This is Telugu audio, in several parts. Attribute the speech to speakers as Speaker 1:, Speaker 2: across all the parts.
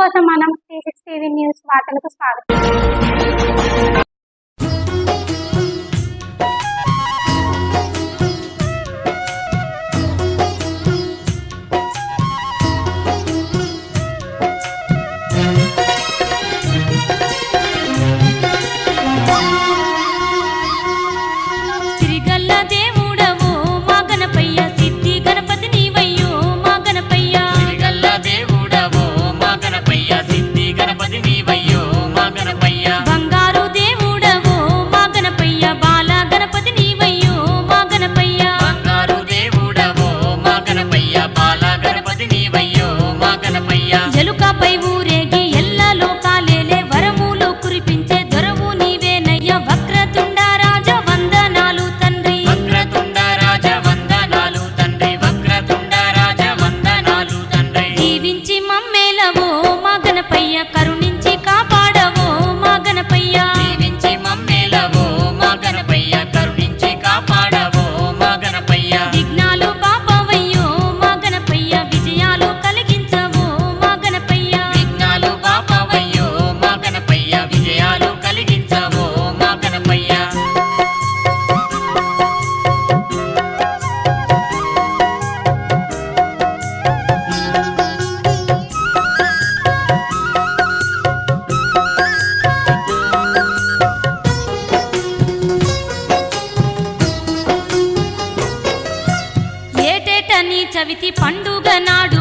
Speaker 1: కోసం మనం సిక్స్ టీవీ న్యూస్ వార్తలకు స్వాగతం.
Speaker 2: చవితి పండుగ నాడు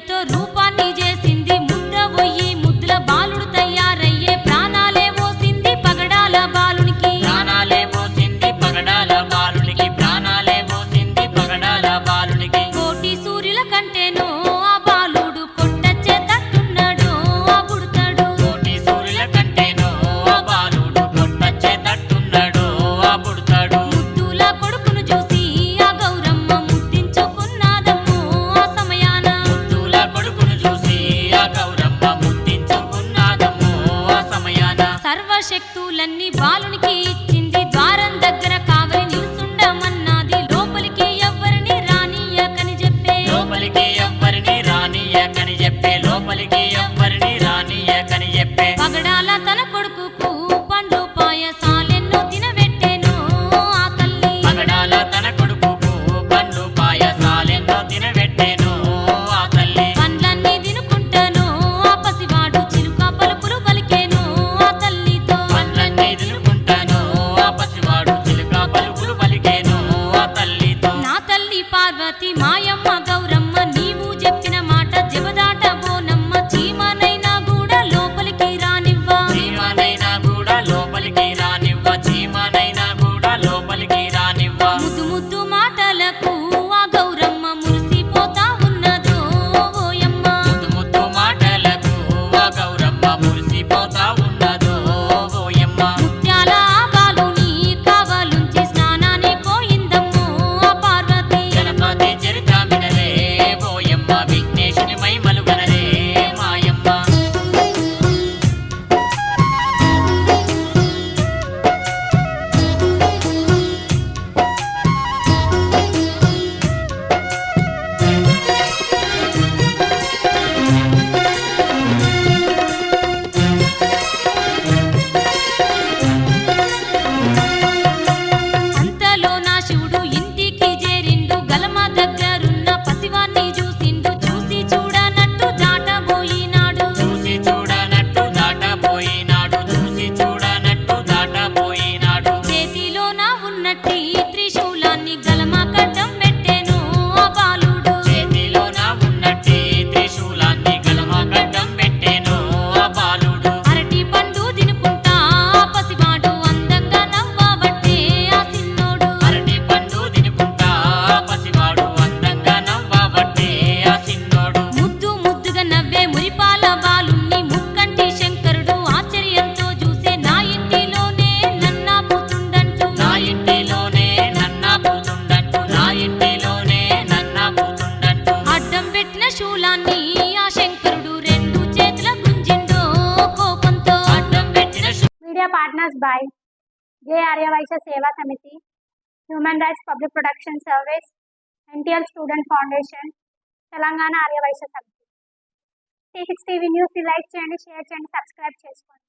Speaker 1: তো রূপা శక్తులన్నీ బాలునికి సేవా సమితి human rights public protection service NTL student foundation Telangana Aryavaishya సమితి టీ సిక్స్ టీవీ న్యూస్ని లైక్ చేయండి షేర్ చేయండి సబ్స్క్రైబ్ చేసుకోండి.